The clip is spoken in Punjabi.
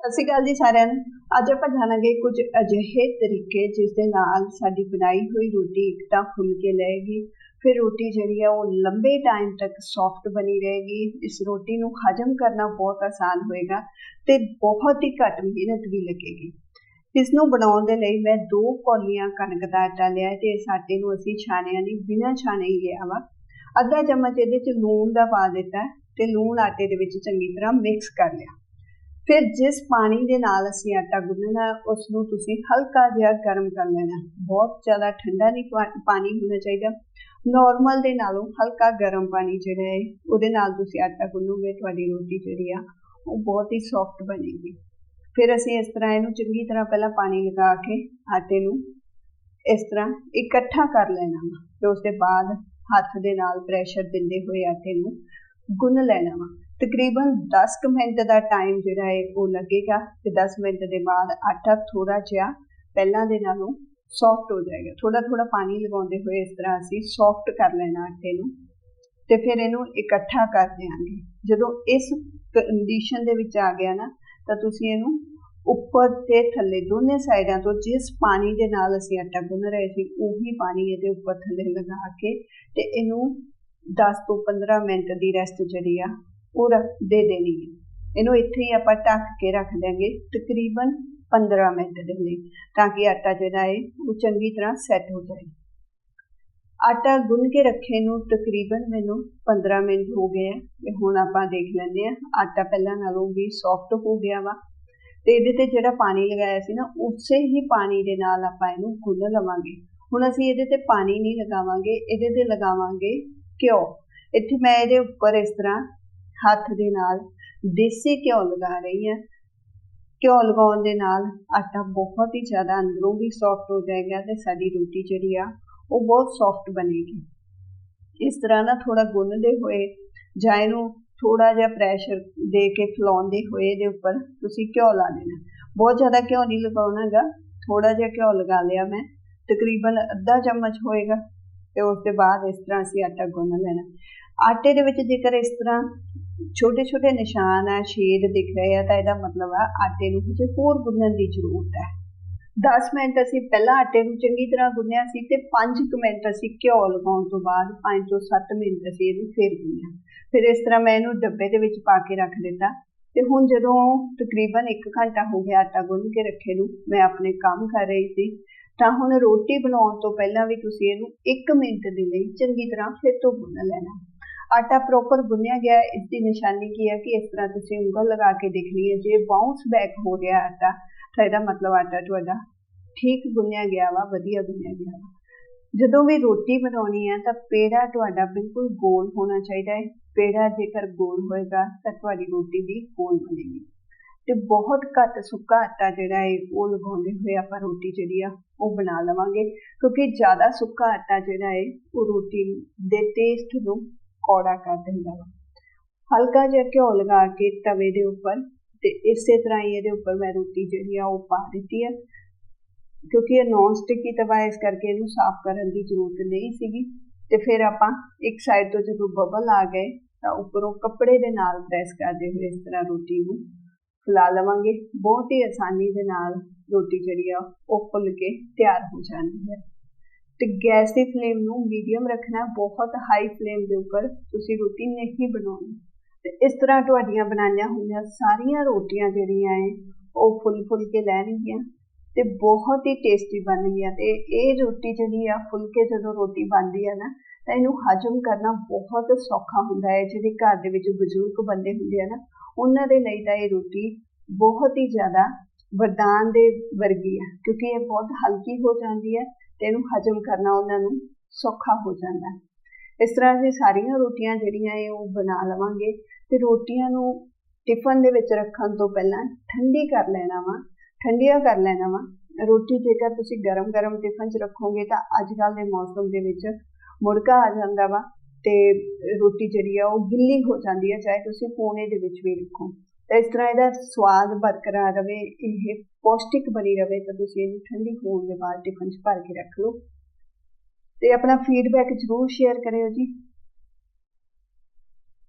ਸਤਿ ਸ਼੍ਰੀ ਅਕਾਲ ਜੀ ਸਾਰਿਆਂ ਨੂੰ। ਅੱਜ ਆਪਾਂ ਜਾਣਾਂਗੇ ਕੁਝ ਅਜਿਹੇ ਤਰੀਕੇ ਜਿਸ ਦੇ ਨਾਲ ਸਾਡੀ ਬਣਾਈ ਹੋਈ ਰੋਟੀ ਇੱਕ ਤਾਂ ਫੁੱਲ ਕੇ ਲਏਗੀ। ਫਿਰ ਰੋਟੀ ਜਿਹੜੀ ਹੈ ਉਹ ਲੰਬੇ ਟਾਈਮ ਤੱਕ ਸੌਫਟ ਬਣੀ ਰਹੇਗੀ। ਇਸ ਰੋਟੀ ਨੂੰ ਹਜਮ ਕਰਨਾ ਬਹੁਤ ਆਸਾਨ ਹੋਏਗਾ ਤੇ ਬਹੁਤ ਹੀ ਘੱਟ ਮਿਹਨਤ ਵੀ ਲੱਗੇਗੀ। ਇਸ ਨੂੰ ਬਣਾਉਣ ਦੇ ਲਈ ਮੈਂ ਦੋ ਕੌਲੀਆਂ ਕਣਕ ਦਾ ਆਟਾ ਲਿਆ ਤੇ ਇਸ ਆਟੇ ਨੂੰ ਅਸੀਂ ਛਾਣਿਆ ਨਹੀਂ, ਬਿਨਾਂ ਛਾਣੇ ਹੀ ਲਿਆ ਵਾ। ਅੱਧਾ ਚਮਚ ਇਹਦੇ ਚ ਲੂਣ ਦਾ ਪਾ ਦਿੱਤਾ ਤੇ ਲੂਣ ਆਟੇ ਦੇ ਵਿੱਚ ਚੰਗੀ ਤਰ੍ਹਾਂ ਮਿਕਸ ਕਰ ਲਿਆ। ਫਿਰ ਜਿਸ ਪਾਣੀ ਦੇ ਨਾਲ ਅਸੀਂ ਆਟਾ ਗੁੰਨਣਾ ਉਸ ਨੂੰ ਤੁਸੀਂ ਹਲਕਾ ਜਿਹਾ ਗਰਮ ਕਰ ਲੈਣਾ। ਬਹੁਤ ਜ਼ਿਆਦਾ ਠੰਡਾ ਨਹੀਂ ਪਾਣੀ ਹੋਣਾ ਚਾਹੀਦਾ। ਨਾਰਮਲ ਦੇ ਨਾਲੋਂ ਹਲਕਾ ਗਰਮ ਪਾਣੀ ਜਿਹੜਾ ਹੈ, ਉਹਦੇ ਨਾਲ ਤੁਸੀਂ ਆਟਾ ਗੁੰਨੋਗੇ, ਤੁਹਾਡੀ ਰੋਟੀ ਜਿਹੜੀ ਆ, ਉਹ ਬਹੁਤ ਹੀ ਸੌਫਟ ਬਣੇਗੀ। ਫਿਰ ਅਸੀਂ ਇਸ ਤਰ੍ਹਾਂ ਇਹਨੂੰ ਚੰਗੀ ਤਰ੍ਹਾਂ ਪਹਿਲਾਂ ਪਾਣੀ ਲਗਾ ਕੇ ਆਟੇ ਨੂੰ ਇਸ ਤਰ੍ਹਾਂ ਇਕੱਠਾ ਕਰ ਲੈਣਾ ਤੇ ਉਸ ਦੇ ਬਾਅਦ ਹੱਥ ਦੇ ਨਾਲ ਪ੍ਰੈਸ਼ਰ ਦਿੰਦੇ ਹੋਏ ਆਟੇ ਨੂੰ ਗੁੰਨ ਲੈਣਾ ਵਾ। ਤਕਰੀਬਨ 10 ਮਿੰਟ ਦਾ ਟਾਈਮ ਜਿਹੜਾ ਹੈ, ਉਹ ਲੱਗੇਗਾ ਤੇ 10 ਮਿੰਟ ਦੇ ਬਾਅਦ ਆਟਾ ਥੋੜਾ ਜਿਹਾ ਪਹਿਲਾਂ ਦੇ ਨਾਲੋਂ ਸੌਫਟ ਹੋ ਜਾਏਗਾ। ਥੋੜਾ ਥੋੜਾ ਪਾਣੀ ਲਗਾਉਂਦੇ ਹੋਏ ਇਸ ਤਰ੍ਹਾਂ ਅਸੀਂ ਸੌਫਟ ਕਰ ਲੈਣਾ ਆਟੇ ਨੂੰ ਤੇ ਫਿਰ ਇਹਨੂੰ ਇਕੱਠਾ ਕਰ ਦਿਆਂਗੇ। ਜਦੋਂ ਇਸ ਕੰਡੀਸ਼ਨ ਦੇ ਵਿੱਚ ਆ ਗਿਆ ਨਾ, ਤਾਂ ਤੁਸੀਂ ਇਹਨੂੰ ਉੱਪਰ ਤੇ ਥੱਲੇ ਦੋਨੇ ਸਾਈਡਾਂ ਤੋਂ ਜਿਸ ਪਾਣੀ ਦੇ ਨਾਲ ਅਸੀਂ ਆਟਾ ਗੁੰਨ ਰਹੇ ਸੀ, ਉਹੀ ਪਾਣੀ ਇਹਦੇ ਉੱਪਰ ਥੱਲੇ ਲਗਾ ਕੇ ਤੇ ਇਹਨੂੰ 10 ਤੋਂ 15 ਮਿੰਟ ਦੀ ਰੈਸਟ ਜਿਹੜੀ ਆ, ਉਹ ਰੱਖ, ਦੇ ਦੇਣੀ ਹੈ ਇਹਨੂੰ ਇੱਥੇ ਹੀ ਆਪਾਂ ਢੱਕ ਕੇ ਰੱਖ ਦਿਆਂਗੇ, ਤਕਰੀਬਨ 15 ਮਿੰਟ ਦੇ ਲਈ, ਤਾਂ ਕਿ ਆਟਾ ਜਿਹੜਾ ਹੈ ਉਹ ਚੰਗੀ ਤਰ੍ਹਾਂ ਸੈੱਟ ਹੋ ਜਾਏ। ਆਟਾ ਗੁੰਨ ਕੇ ਰੱਖੇ ਨੂੰ ਤਕਰੀਬਨ ਮੈਨੂੰ 15 ਮਿੰਟ ਹੋ ਗਏ ਆ, ਤੇ ਹੁਣ ਆਪਾਂ ਦੇਖ ਲੈਂਦੇ ਆ, ਆਟਾ ਪਹਿਲਾਂ ਨਾਲੋਂ ਵੀ ਸੌਫਟ ਹੋ ਗਿਆ ਵਾ। ਤੇ ਇਹਦੇ ਤੇ ਜਿਹੜਾ ਪਾਣੀ ਲਗਾਇਆ ਸੀ ਨਾ, ਉਸੇ ਹੀ ਪਾਣੀ ਦੇ ਨਾਲ ਆਪਾਂ ਇਹਨੂੰ ਗੁੰਨ ਲਵਾਂਗੇ। ਹੁਣ ਅਸੀਂ ਇਹਦੇ ਤੇ ਪਾਣੀ ਨਹੀਂ ਲਗਾਵਾਂਗੇ, ਇਹਦੇ ਤੇ ਲਗਾਵਾਂਗੇ ਘਿਓ। ਇੱਥੇ ਮੈਂ ਇਹਦੇ ਉੱਪਰ ਇਸ ਤਰ੍ਹਾਂ ਹੱਥ ਦੇ ਨਾਲ ਦੇਸੀ ਘਿਓ ਲਗਾ ਰਹੀ ਹਾਂ। ਘਿਓ ਲਗਾਉਣ ਦੇ ਨਾਲ ਆਟਾ ਬਹੁਤ ਹੀ ਜ਼ਿਆਦਾ ਅੰਦਰੋਂ ਵੀ ਸੌਫਟ ਹੋ ਜਾਏਗਾ ਤੇ ਸਾਡੀ ਰੋਟੀ ਜਿਹੜੀ ਆ, ਉਹ ਬਹੁਤ ਸੌਫਟ ਬਣੇਗੀ। ਇਸ ਤਰ੍ਹਾਂ ਨਾ ਥੋੜਾ ਗੁੰਨਦੇ ਹੋਏ ਜਾਂ ਇਹਨੂੰ ਥੋੜਾ ਜਿਹਾ ਪ੍ਰੈਸ਼ਰ ਦੇ ਕੇ ਫਲਾਉਂਦੇ ਹੋਏ ਦੇ ਉੱਪਰ ਤੁਸੀਂ ਘਿਓ ਲਾ ਦੇਣਾ। ਬਹੁਤ ਜ਼ਿਆਦਾ ਘਿਓ ਨਹੀਂ ਲਗਾਉਣਾਗਾ ਥੋੜਾ ਜਿਹਾ ਘਿਓ ਲਗਾ ਲਿਆ ਮੈਂ, ਤਕਰੀਬਨ ਅੱਧਾ ਚਮਚ ਹੋਏਗਾ। ਤੇ ਉਸ ਤੋਂ ਬਾਅਦ ਇਸ ਤਰ੍ਹਾਂ ਅਸੀਂ ਆਟਾ ਗੁੰਨ ਲੈਣਾ। ਆਟੇ ਦੇ ਵਿੱਚ ਜੇਕਰ ਇਸ ਤਰ੍ਹਾਂ ਛੋਟੇ ਛੋਟੇ ਨਿਸ਼ਾਨ ਆ ਛੇਦ ਦਿਖ ਰਹੇ ਆ, ਤਾਂ ਇਹਦਾ ਮਤਲਬ ਆ ਆਟੇ ਨੂੰ ਕੁਝ ਹੋਰ ਗੁੰਨਣ ਦੀ ਜ਼ਰੂਰਤ ਹੈ। 10 ਮਿੰਟ ਅਸੀਂ ਪਹਿਲਾਂ ਆਟੇ ਨੂੰ ਚੰਗੀ ਤਰ੍ਹਾਂ ਗੁੰਨਿਆ ਸੀ ਤੇ 5 ਮਿੰਟ ਅਸੀਂ ਘਿਓ ਲਗਾਉਣ ਤੋਂ ਬਾਅਦ 5 ਤੋਂ 7 ਮਿੰਟ ਅਸੀਂ ਇਹਨੂੰ ਫੇਰ ਗੁੰਨਿਆ। ਫਿਰ ਇਸ ਤਰ੍ਹਾਂ ਮੈਂ ਇਹਨੂੰ ਡੱਬੇ ਦੇ ਵਿੱਚ ਪਾ ਕੇ ਰੱਖ ਦਿੱਤਾ ਤੇ ਹੁਣ ਜਦੋਂ ਤਕਰੀਬਨ 1 ਘੰਟਾ ਹੋ ਗਿਆ ਆਟਾ ਗੁੰਨ ਕੇ ਰੱਖੇ ਨੂੰ, ਮੈਂ ਆਪਣੇ ਕੰਮ ਕਰ ਰਹੀ ਸੀ। ਤਾਂ ਹੁਣ ਰੋਟੀ ਬਣਾਉਣ ਤੋਂ ਪਹਿਲਾਂ ਵੀ ਤੁਸੀਂ ਇਹਨੂੰ 1 ਮਿੰਟ ਦੇ ਲਈ ਚੰਗੀ ਤਰ੍ਹਾਂ ਫਿਰ ਤੋਂ ਗੁੰਨ ਲੈਣਾ। ਆਟਾ ਪ੍ਰੋਪਰ ਗੁੰਨਿਆ ਗਿਆ, ਇਸ ਦੀ ਨਿਸ਼ਾਨੀ ਕੀ ਹੈ ਕਿ ਇਸ ਤਰ੍ਹਾਂ ਤੁਸੀਂ ਉਂਗਲ ਲਗਾ ਕੇ ਦੇਖਣੀ ਹੈ, ਜੇ ਬਾਉਂਸ ਬੈਕ ਹੋ ਰਿਹਾ ਆਟਾ, ਤਾਂ ਇਹਦਾ ਮਤਲਬ ਆਟਾ ਤੁਹਾਡਾ ਠੀਕ ਗੁੰਨਿਆ ਗਿਆ ਵਾ, ਵਧੀਆ ਗੁੰਨਿਆ ਗਿਆ ਵਾ। ਜਦੋਂ ਵੀ ਰੋਟੀ ਬਣਾਉਣੀ ਹੈ ਤਾਂ ਪੇੜਾ ਤੁਹਾਡਾ ਬਿਲਕੁਲ ਗੋਲ ਹੋਣਾ ਚਾਹੀਦਾ ਹੈ। ਪੇੜਾ ਜੇਕਰ ਗੋਲ ਹੋਏਗਾ ਤਾਂ ਤੁਹਾਡੀ ਰੋਟੀ ਵੀ ਗੋਲ ਬਣੇਗੀ। ਤੇ ਬਹੁਤ ਘੱਟ ਸੁੱਕਾ ਆਟਾ ਜਿਹੜਾ ਹੈ, ਉਹ ਲਗਾਉਂਦੇ ਹੋਏ ਆਪਾਂ ਰੋਟੀ ਜਿਹੜੀ ਆ ਉਹ ਬਣਾ ਲਵਾਂਗੇ। ਕਿਉਂਕਿ ਜ਼ਿਆਦਾ ਸੁੱਕਾ ਆਟਾ ਜਿਹੜਾ ਹੈ ਉਹ ਰੋਟੀ ਦੇ ਟੇਸਟ ਨੂੰ ਕੌੜਾ ਕਰ ਦਿੰਦਾ ਵਾ। ਹਲਕਾ ਜਿਹਾ ਘਿਓ ਲਗਾ ਕੇ ਤਵੇ ਦੇ ਉੱਪਰ ਤੇ ਇਸੇ ਤਰ੍ਹਾਂ ਹੀ ਇਹਦੇ ਉੱਪਰ ਮੈਂ ਰੋਟੀ ਜਿਹੜੀ ਆ ਉਹ ਪਾ ਦਿੱਤੀ ਹੈ ਕਿਉਂਕਿ ਇਹ ਨੌਨ ਸਟਿਕੀ ਤਵਾ ਇਸ ਕਰਕੇ ਇਹਨੂੰ ਸਾਫ਼ ਕਰਨ ਦੀ ਜ਼ਰੂਰਤ ਨਹੀਂ ਸੀਗੀ। ਤੇ ਫਿਰ ਆਪਾਂ ਇੱਕ ਸਾਈਡ ਤੋਂ ਜਦੋਂ ਬਬਲ ਆ ਗਏ ਤਾਂ ਉੱਪਰੋਂ ਕੱਪੜੇ ਦੇ ਨਾਲ ਪ੍ਰੈਸ ਕਰਦੇ ਹੋਏ ਇਸ ਤਰ੍ਹਾਂ ਰੋਟੀ ਨੂੰ ਫੁਲਾ ਲਵਾਂਗੇ। ਬਹੁਤ ਹੀ ਆਸਾਨੀ ਦੇ ਨਾਲ ਰੋਟੀ ਜਿਹੜੀ ਆ, ਉਹ ਫੁੱਲ ਕੇ ਤਿਆਰ ਹੋ ਜਾਣੀ ਹੈ। ਤੇ ਗੈਸ ਦੀ ਫਲੇਮ ਨੂੰ ਮੀਡੀਅਮ ਰੱਖਣਾ ਬਹੁਤ ਹਾਈ ਫਲੇਮ ਦੇ ਉੱਪਰ ਤੁਸੀਂ ਰੋਟੀ ਨਹੀਂ ਬਣਾਉਣੀ। ਤੇ ਇਸ ਤਰ੍ਹਾਂ ਤੁਹਾਡੀਆਂ ਬਣਾਈਆਂ ਹੋਈਆਂ ਸਾਰੀਆਂ ਰੋਟੀਆਂ ਜਿਹੜੀਆਂ ਐ, ਉਹ ਫੁੱਲ ਫੁੱਲ ਕੇ ਲੈਣਗੀਆਂ ਤੇ ਬਹੁਤ ਹੀ ਟੇਸਟੀ ਬਣਨਗੀਆਂ। ਤੇ ਇਹ ਰੋਟੀ ਜਿਹੜੀ ਆ, ਫੁੱਲ ਕੇ ਜਦੋਂ ਰੋਟੀ ਬਣਦੀ ਆ ਨਾ, ਤਾਂ ਇਹਨੂੰ ਹਜਮ ਕਰਨਾ ਬਹੁਤ ਸੌਖਾ ਹੁੰਦਾ ਹੈ ਜਿਹੜੇ ਘਰ ਦੇ ਵਿੱਚ ਬਜ਼ੁਰਗ ਬੰਦੇ ਹੁੰਦੇ ਆ ਨਾ ਉਹਨਾਂ ਦੇ ਲਈ ਤਾਂ ਇਹ ਰੋਟੀ ਬਹੁਤ ਹੀ ਜ਼ਿਆਦਾ ਵਰਦਾਨ ਦੇ ਵਰਗੀ ਆ ਕਿਉਂਕਿ ਇਹ ਬਹੁਤ ਹਲਕੀ ਹੋ ਜਾਂਦੀ ਹੈ ਤੇ ਇਹਨੂੰ ਹਜਮ ਕਰਨਾ ਉਹਨਾਂ ਨੂੰ ਸੌਖਾ ਹੋ ਜਾਂਦਾ ਇਸ ਤਰ੍ਹਾਂ ਅਸੀਂ ਸਾਰੀਆਂ ਰੋਟੀਆਂ ਜਿਹੜੀਆਂ ਇਹ ਉਹ ਬਣਾ ਲਵਾਂਗੇ ਤੇ ਰੋਟੀਆਂ ਨੂੰ ਟਿਫਨ ਦੇ ਵਿੱਚ ਰੱਖਣ ਤੋਂ ਪਹਿਲਾਂ ਠੰਡੀ ਕਰ ਲੈਣਾ ਵਾ, ਠੰਡੀਆਂ ਕਰ ਲੈਣਾ ਵਾ। ਰੋਟੀ ਜੇਕਰ ਤੁਸੀਂ ਗਰਮ-ਗਰਮ ਟਿਫਨ 'ਚ ਰੱਖੋਗੇ ਤਾਂ ਅੱਜ ਕੱਲ ਦੇ ਮੌਸਮ ਦੇ ਵਿੱਚ ਮੁੜਕਾ ਆ ਜਾਂਦਾ ਵਾ ਤੇ ਰੋਟੀ ਜਿਹੜੀ ਆ ਉਹ ਗਿੱਲੀ ਹੋ ਜਾਂਦੀ ਹੈ ਚਾਹੇ ਤੁਸੀਂ ਕੋਨੇ ਦੇ ਵਿੱਚ ਵੀ ਰੱਖੋ। ਤਾਂ ਇਸ ਤਰ੍ਹਾਂ ਇਹਦਾ ਸਵਾਦ ਬਰਕਰਾਰ ਰਵੇ, ਇਹ ਪੌਸ਼ਟਿਕ ਬਣੀ ਰਵੇ, ਤਾਂ ਤੁਸੀਂ ਇਹਨੂੰ ਠੰਡੀ ਹੋਣ ਦੇ ਬਾਅਦ ਟਿਫਨ 'ਚ ਭਰ ਕੇ ਰੱਖ ਲਓ। ਤੇ ਆਪਣਾ ਫੀਡਬੈਕ ਜ਼ਰੂਰ ਸ਼ੇਅਰ ਕਰਿਓ ਜੀ।